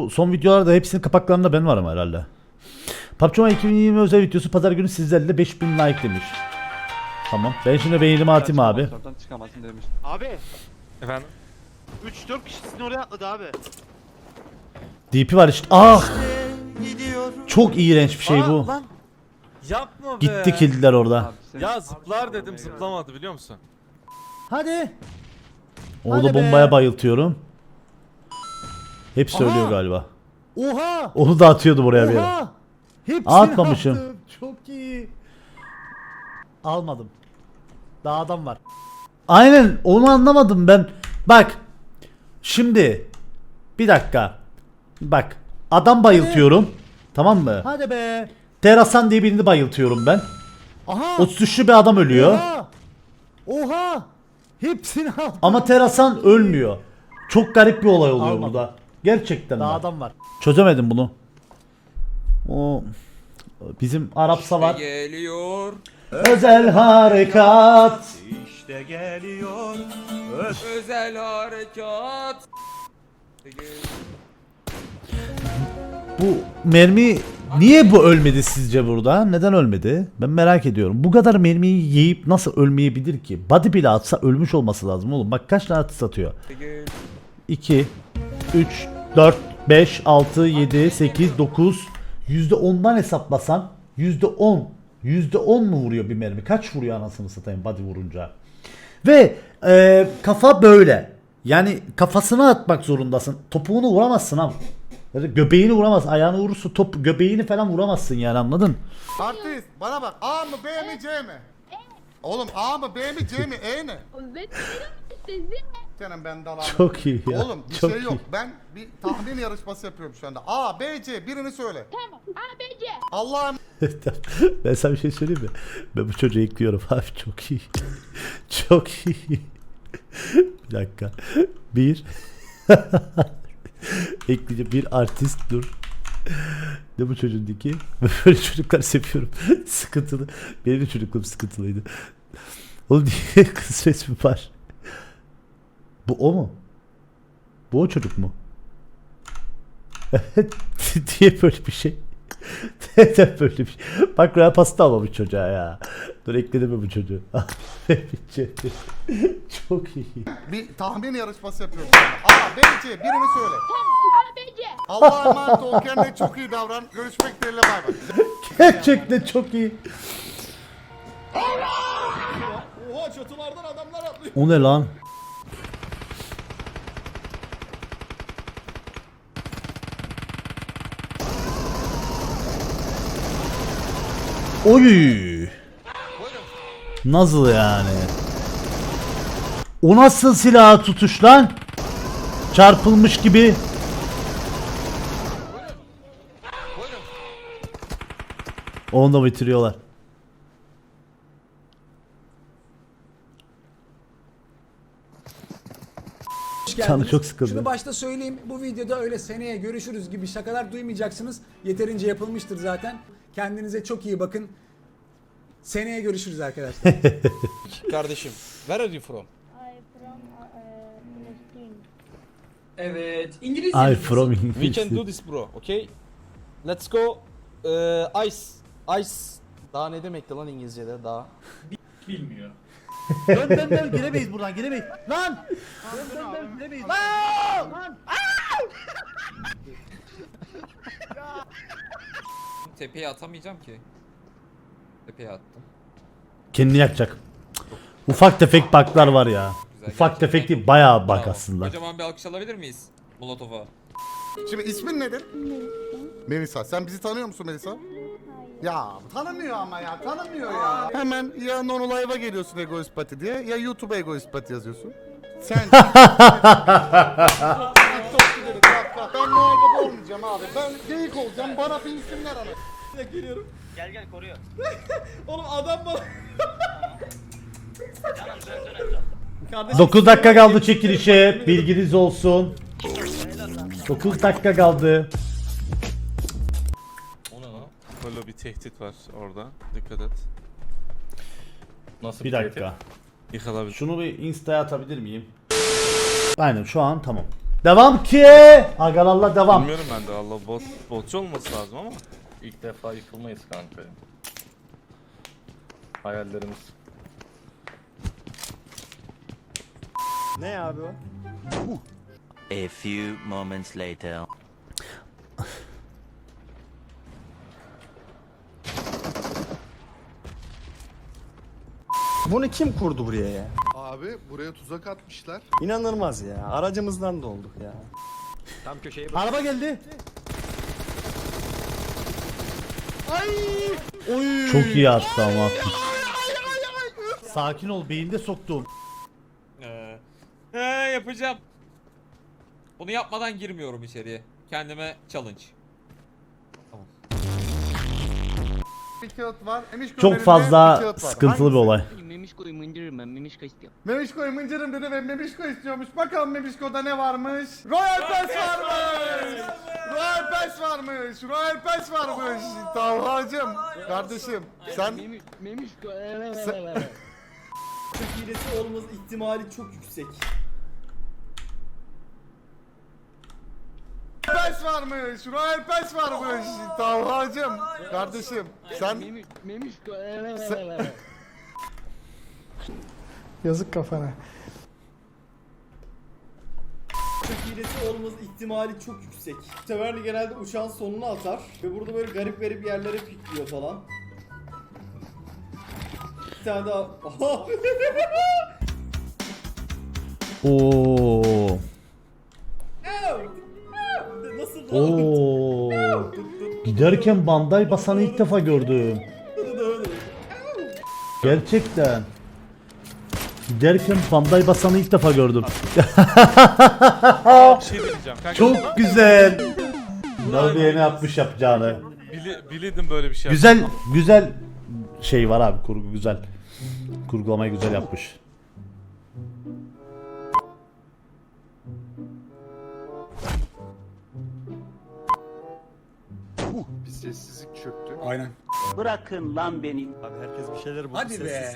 Bu son videolarda hepsinin kapaklarında ben varım herhalde. PUBG Mobile 2020 özel videosu pazar günü sizlerle 5000 like demiş. Tamam. Ben şimdi beğenimi atayım abi. Oradan çıkamazsın demiş. Abi Efendim? 3-4 kişi sizin oraya atladı abi. DP var işte. Ah! Çok iğrenç bir şey Aa, bu. Lan. Yapma be. Gitti killdiler orada. Abi sen- Ya zıplar dedim zıplamadı biliyor musun? Hadi. Orada Hadi be. bombaya bayıltıyorum. Hep söylüyor Aha. galiba. Oha! Onu da atıyordu buraya bir yere. Oha! Hepsini Atmamışım. attım. Çok iyi. Almadım. Daha adam var. Aynen onu anlamadım ben. Bak. Şimdi. Bir dakika. Bak. Adam bayıltıyorum. Tamam mı? Hadi be. Terasan diye birini bayıltıyorum ben. Aha! 33'lü bir adam ölüyor. Oha! Oha! Hepsini aldım. Ama Terasan ölmüyor. Çok garip bir olay oluyor Almadım. burada. Gerçekten Daha bak. adam var. Çözemedim bunu. O bizim Arapsa var. Geliyor. Özel harekat. Özel harekat. Bu mermi niye bu ölmedi sizce burada? Neden ölmedi? Ben merak ediyorum. Bu kadar mermiyi yiyip nasıl ölmeyebilir ki? Body bile atsa ölmüş olması lazım oğlum. Bak kaç tane atış atıyor. 2 3 4 5 6 7 8 9 %10'dan hesaplasan %10 %10 mu vuruyor bir mermi? Kaç vuruyor anasını satayım body vurunca? Ve e, kafa böyle. Yani kafasına atmak zorundasın. Topuğunu vuramazsın ama. Göbeğini vuramaz. Ayağını vurursa top göbeğini falan vuramazsın yani anladın? Artist bana bak A mı B mi C mi? Oğlum A mı B mi C mi E ne? Senin ben dalanım. Çok iyi ya. Oğlum bir çok şey yok. iyi. Ben bir tahmin yarışması yapıyorum şu anda. A, B, C birini söyle. tamam. ABC. Allah'ım ben sana bir şey söyleyeyim mi? Ben bu çocuğu ekliyorum abi çok iyi. çok iyi. bir dakika. Bir. Ekleyeceğim bir artist dur. Ne bu çocuğun diki? Ben Böyle çocuklar seviyorum. Sıkıntılı. Benim de çocukluğum sıkıntılıydı. Oğlum niye kız resmi var? Bu o mu? Bu o çocuk mu? Evet. diye böyle bir şey. Neden böyle bir şey? Bak Real pasta almamış çocuğa ya. Dur ekledim mi bu çocuğu? Çok iyi. bir tahmin yarışması anda. A, B, C birini söyle. Tamam. ABC. Allah'a emanet ol. Kendine çok iyi davran. Görüşmek dileğiyle bay bay. Gerçekten çok iyi. Oha çatılardan adamlar atlıyor. O ne lan? Oy. Nasıl yani? O nasıl silah tutuş lan? Çarpılmış gibi. Onu da bitiriyorlar. Canı çok sıkıldı. Şunu başta söyleyeyim. Bu videoda öyle seneye görüşürüz gibi şakalar duymayacaksınız. Yeterince yapılmıştır zaten. Kendinize çok iyi bakın. Seneye görüşürüz arkadaşlar. Kardeşim. Where are you from? I from uh, Palestine. Evet. İngilizce. Ay from We can do this bro. Okay? Let's go. Ee, ice. Ice. Daha ne demekti lan İngilizce'de daha? Dön dön dön giremeyiz buradan giremeyiz. Lan! Dön dön dön giremeyiz. Lan! Lan! Tepeye atamayacağım ki. Tepeye attım. Kendini yakacak. Ufak tefek baklar var ya. Güzel, Ufak gerçekten. tefek değil bayağı bak Bravo. aslında. Kocaman bir alkış alabilir miyiz? Molotov'a. Şimdi ismin nedir? Melisa. Sen bizi tanıyor musun Melisa? Ya tanımıyor ama ya tanımıyor ya. Hemen ya Nono Live'a geliyorsun Egoist Pati diye ya YouTube'a Egoist Pati yazıyorsun. Sen. Ben Noel Baba olmayacağım abi. Ben geyik olacağım. Bana bir isimler alın. Gel gel koruyor. Oğlum adam bana... 9 dakika kaldı çekilişe. Bilginiz olsun. 9 dakika kaldı. Böyle bir tehdit var orada. Dikkat et. Nasıl Bir dakika. Yıkılabilir. Şunu bir insta'ya atabilir miyim? Aynen şu an tamam. Devam ki. Agalallah devam. Bilmiyorum ben de Allah bot, botçu olması lazım ama. İlk defa yıkılmayız kanka. Hayallerimiz. Ne abi o? A few moments later. Bunu kim kurdu buraya ya? Abi buraya tuzak atmışlar. İnanılmaz ya. Aracımızdan da olduk ya. Araba geldi. Çok iyi attı ama. Sakin ol beyinde soktum. He yapacağım. Bunu yapmadan girmiyorum içeriye. Kendime challenge. Bir kağıt var. Emişko'nun Çok bir fazla kağıt var. sıkıntılı bir Hangisi? olay. Memişko'yu mıncırırım ben Memişko istiyorum. Memişko'yu mıncırım dedi ve Memişko istiyormuş. Bakalım Memişko'da ne varmış? Royal Pass varmış. Royal Pass varmış. Royal Pass varmış. Talhacım. Kardeşim sen Memişko. hilesi olması ihtimali çok yüksek. Pass varmış. Royal Pass varmış. Talhacım. Kardeşim sen Memişko. Yazık kafana. hilesi olması ihtimali çok yüksek. Severli genelde uçağın sonuna atar ve burada böyle garip garip yerlere pikliyor falan. Bir tane daha... Oo. Giderken banday basanı ilk defa gördüm. Gerçekten. Giderken banday basanı ilk defa gördüm. Bir şey diyeceğim kanka. Çok güzel. Nerede ne yapmış yapacağını. Bili, bilirdim böyle bir şey. Güzel güzel şey var abi kurgu güzel. Kurgulamayı güzel yapmış. Sessizlik çöktü. Aynen. Bırakın lan beni. Hadi be.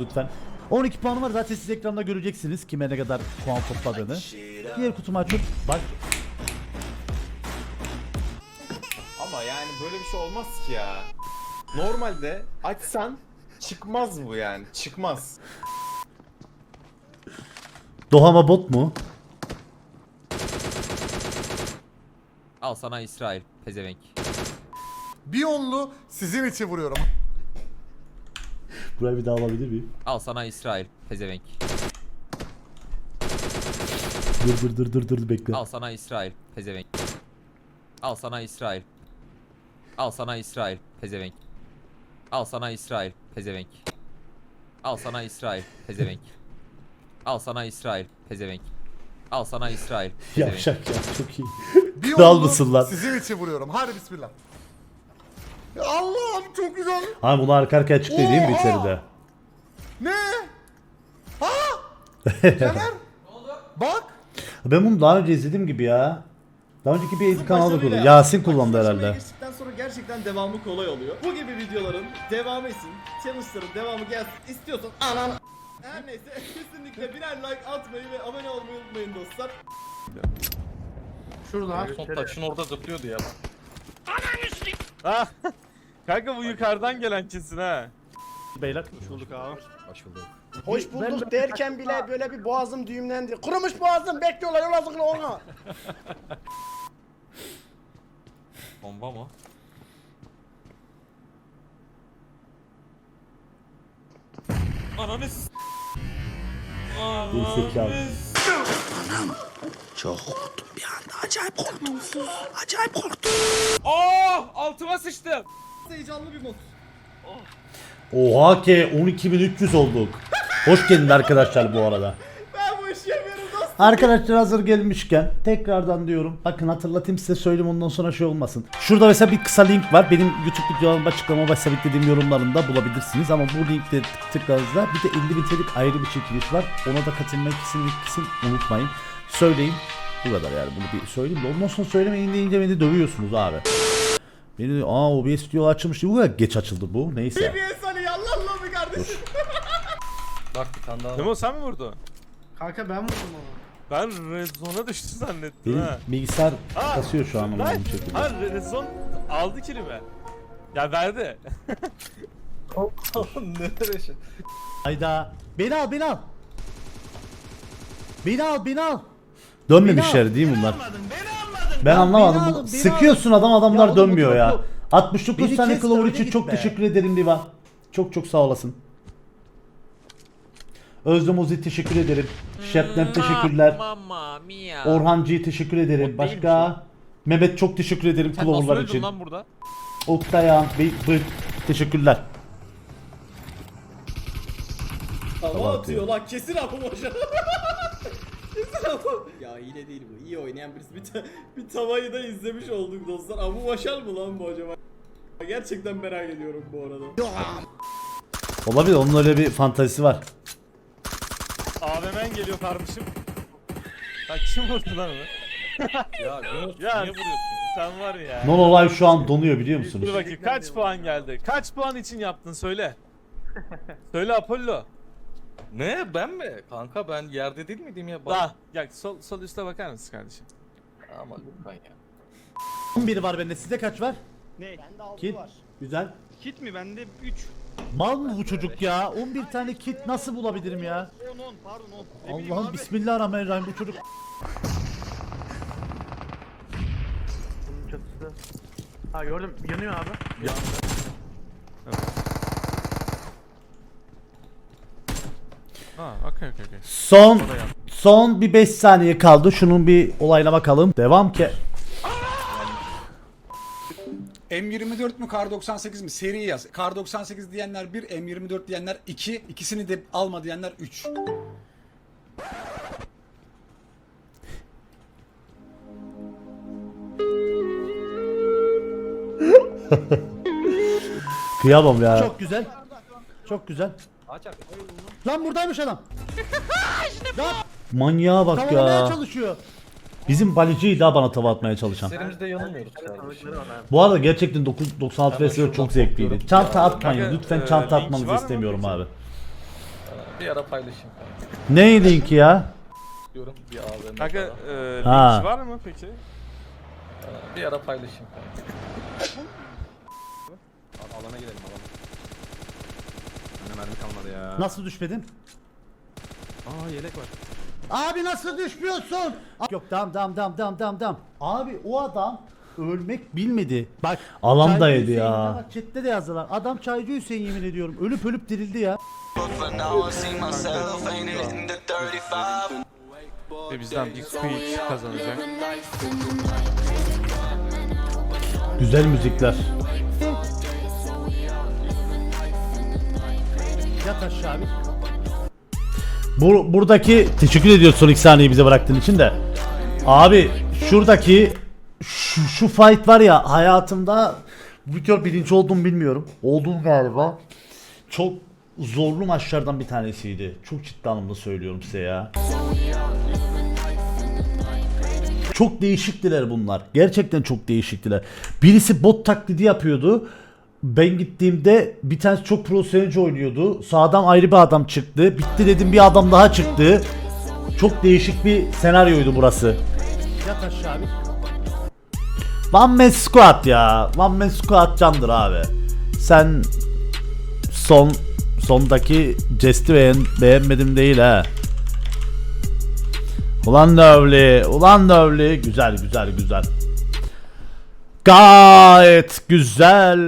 Lütfen. 12 puanım var zaten siz ekranda göreceksiniz kime ne kadar puan topladığını. Diğer kutumu açıp bak Ama yani böyle bir şey olmaz ki ya. Normalde açsan çıkmaz bu yani. Çıkmaz. Dohama bot mu? Al sana İsrail pezevenk. Bir onlu sizin için vuruyorum. Burayı bir daha alabilir miyim? Al sana İsrail pezevenk. Dur dur dur dur dur bekle. Al sana İsrail pezevenk. Al sana İsrail. Al sana İsrail pezevenk. Al sana İsrail pezevenk. Al sana İsrail pezevenk. Al sana İsrail pezevenk. Al sana İsrail pezevenk. Yavşak ya çok iyi. Bir Kral onlu mısın lan? Sizin için vuruyorum. Hadi bismillah. Allah'ım çok güzel. Abi bunu arka arkaya açıklıyor değil mi Oha! içeride? Ne? Ha? Caner. Bak. Ben bunu daha önce izlediğim gibi ya. Daha önceki bir kanalda ya. Yasin kullandı herhalde. geçtikten sonra gerçekten devamı kolay oluyor. Bu gibi videoların devamı için, challenge'ların devamı gelsin istiyorsan anan her neyse kesinlikle birer like atmayı ve abone olmayı unutmayın dostlar. Son taşın orada zıplıyordu ya. Ha. Kanka bu yukarıdan gelen kesin ha. Beyler. Hoş bulduk derken bile böyle bir boğazım düğümlendi. Kurumuş boğazım bekliyorlar yol hazırlığı ona. Bomba mı? Ananı s- Gerizekalı. Çok korktum bir anda. Acayip korktum. Acayip korktum. Oh! Altıma sıçtım. Heyecanlı bir mod. Oha ki 12.300 olduk. Hoş geldin arkadaşlar bu arada. Ben bu işi yapıyorum dostum. Arkadaşlar hazır gelmişken tekrardan diyorum. Bakın hatırlatayım size söyleyeyim ondan sonra şey olmasın. Şurada mesela bir kısa link var. Benim YouTube videolarımda açıklama başta beklediğim yorumlarında bulabilirsiniz. Ama bu linkte tıkladığınızda bir de 50 bin TL'lik ayrı bir çekiliş var. Ona da katılmayı kesin kesin unutmayın. Söyleyin. Bu kadar yani bunu bir söyleyeyim de ondan sonra söylemeyin deyince beni dövüyorsunuz abi. Beni aa OBS diyor açılmış diyor. Bu kadar geç açıldı bu. Neyse. Bir saniye Allah Allah be kardeşim. Bak bir tane daha var. Memo sen mi vurdun? Kanka ben vurdum onu. Ben red zone'a düştü zannettim Benim ha. bilgisayar Aa, kasıyor şu an Lan, anladığım şekilde. Ha red zone aldı kilimi. Ya verdi. Hayda. Beni al beni al. Beni al beni al. Dönmemişler değil mi bunlar? Ben anlamadım. beni Bu- alın, beni Sıkıyorsun adam Ya adamlar oğlum, dönmüyor bu ya. çok- 69 Beni tane kes Clover öyle için git çok be. teşekkür ederim Diva. Çok çok sağ olasın. Özlem Ozi teşekkür ederim. Şebnem teşekkürler. Mamma mia. Teşekkür ederim. Başka Mehmet çok teşekkür ederim Sen nasıl Clover'lar öldün için. lan burada? Oktay Han, Bey, Bey, teşekkürler. Hava Hava atıyor lan kesin abi boşa. Ya hile değil bu. İyi oynayan birisi. Bir, ta- bir tavayı da izlemiş olduk dostlar. Abu Başar mı lan bu acaba? Gerçekten merak ediyorum bu arada. Olabilir onun öyle bir fantazisi var. AVM'n geliyor kardeşim. Bak kim vurdu lan onu? ya ya niye vuruyorsun? Sen var ya. Non olay şu an donuyor biliyor musunuz? Dur bakayım kaç puan geldi? Kaç puan için yaptın söyle. söyle Apollo. Ne ben mi? Kanka ben yerde değil miydim ya? Bak- gel sol sol üste bakar mısın kardeşim? Ama lütfen ya. 11 var bende. Sizde kaç var? Ne? Bende 6 Kit. Güzel. Kit mi? Bende 3. Mal mı bu çocuk ya? 11 tane kit nasıl bulabilirim ya? 10 10 pardon 10. Allah'ım bismillahirrahmanirrahim bu çocuk. Ha gördüm yanıyor abi. Ha okey okey okey. Son son bir 5 saniye kaldı. Şunun bir olayına bakalım. Devam ki. M24 mü Kar 98 mi? Seri yaz. Kar 98 diyenler 1, M24 diyenler 2, ikisini de alma diyenler 3. Kıyamam ya. Çok güzel. Çok güzel. Lan buradaymış adam. Manyağa bak Tavalamaya ya. çalışıyor. Bizim baliciydi daha bana tava atmaya çalışan. Serimizde yanılmıyoruz kardeşim. Bu arada gerçekten 9, 96 vs çok zevkliydi. Çanta atmayın. Lütfen e, çanta atmanızı istemiyorum abi. Bir ara paylaşayım kanka. Ne linki ya? Diyorum bir AVM Kanka e, Ha. linki var mı peki? Bir ara paylaşayım. Alana gidelim alana. Hani mermi kalmadı ya. Nasıl düşmedin? Aa yelek var. Abi nasıl düşmüyorsun? Yok devam devam devam devam devam devam. Abi o adam ölmek bilmedi. Bak Alan Çaycı ya. Bak chatte de yazdılar. Adam Çaycı Hüseyin yemin ediyorum. Ölüp ölüp dirildi ya. Ve bizden bir squeak kazanacak. Güzel müzikler. Yat abi. Bu buradaki teşekkür ediyoruz son 2 saniyeyi bize bıraktığın için de. Abi şuradaki şu, şu fight var ya hayatımda bu kör bilinç oldum bilmiyorum. Oldum galiba. Çok zorlu maçlardan bir tanesiydi. Çok ciddi anlamda söylüyorum size ya. Çok değişiktiler bunlar. Gerçekten çok değişiktiler. Birisi bot taklidi yapıyordu. Ben gittiğimde bir tanesi çok profesyonelce oynuyordu. Sağdan ayrı bir adam çıktı. Bitti dedim bir adam daha çıktı. Çok değişik bir senaryoydu burası. Yat aşağı abi. One man squad ya. One man squad candır abi. Sen son sondaki jesti beğen, beğenmedim değil ha. Ulan Dövli, ulan Dövli. Güzel güzel güzel. Gayet güzel.